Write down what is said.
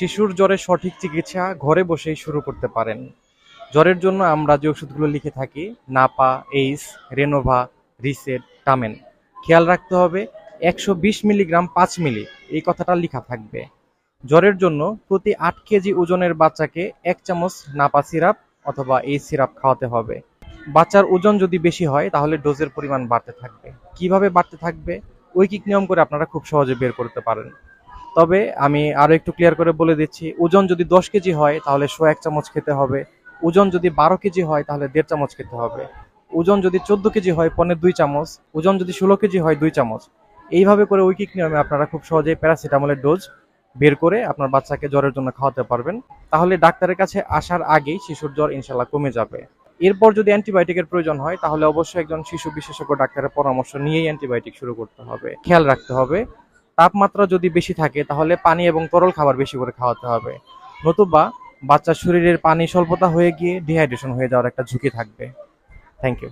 শিশুর জ্বরের সঠিক চিকিৎসা ঘরে বসেই শুরু করতে পারেন। জ্বরের জন্য আমরা যে ওষুধগুলো লিখে থাকি, Napa Ace Renova, Reset, Tamen, খেয়াল রাখতে হবে একশো বিশ মিলিগ্রাম পাঁচ মিলি, এই কথাটা লেখা থাকবে। জ্বরের জন্য প্রতি আট কেজি ওজনের বাচ্চাকে এক চামচ নাপা সিরাপ অথবা এই সিরাপ খাওয়াতে হবে। বাচ্চার ওজন যদি বেশি হয়, তাহলে ডোজের পরিমাণ বাড়তে থাকবে। কীভাবে বাড়তে থাকবে? ঐকিক নিয়ম করে আপনারা খুব সহজে বের করতে পারেন। তবে আমি আরও একটু ক্লিয়ার করে বলে দিচ্ছি, ওজন যদি দশ কেজি হয়, তাহলে শো এক চামচ খেতে হবে। ওজন যদি বারো কেজি হয়, তাহলে দেড় চামচ খেতে হবে। ওজন যদি চোদ্দ কেজি হয়, পনেরো দুই চামচ। ওজন যদি ষোলো কেজি হয়, দুই চামচ। এইভাবে করে ঐকিক নিয়মে আপনারা খুব সহজেই প্যারাসিটামলের ডোজ বের করে আপনার বাচ্চাকে জ্বরের জন্য খাওয়াতে পারবেন। তাহলে ডাক্তারের কাছে আসার আগেই শিশুর জ্বর ইনশাল্লাহ কমে যাবে। এরপর যদি অ্যান্টিবায়োটিকের প্রয়োজন হয়, তাহলে অবশ্যই একজন শিশু বিশেষজ্ঞ ডাক্তারের পরামর্শ নিয়েই অ্যান্টিবায়োটিক শুরু করতে হবে। খেয়াল রাখতে হবে। তাপমাত্রা যদি বেশি থাকে, তাহলে পানি এবং তরল খাবার বেশি করে খাওয়াতে হবে। নতুবা বাচ্চার শরীরের পানি স্বল্পতা হয়ে গিয়ে ডিহাইড্রেশন হয়ে যাওয়ার একটা ঝুঁকি থাকবে। Thank you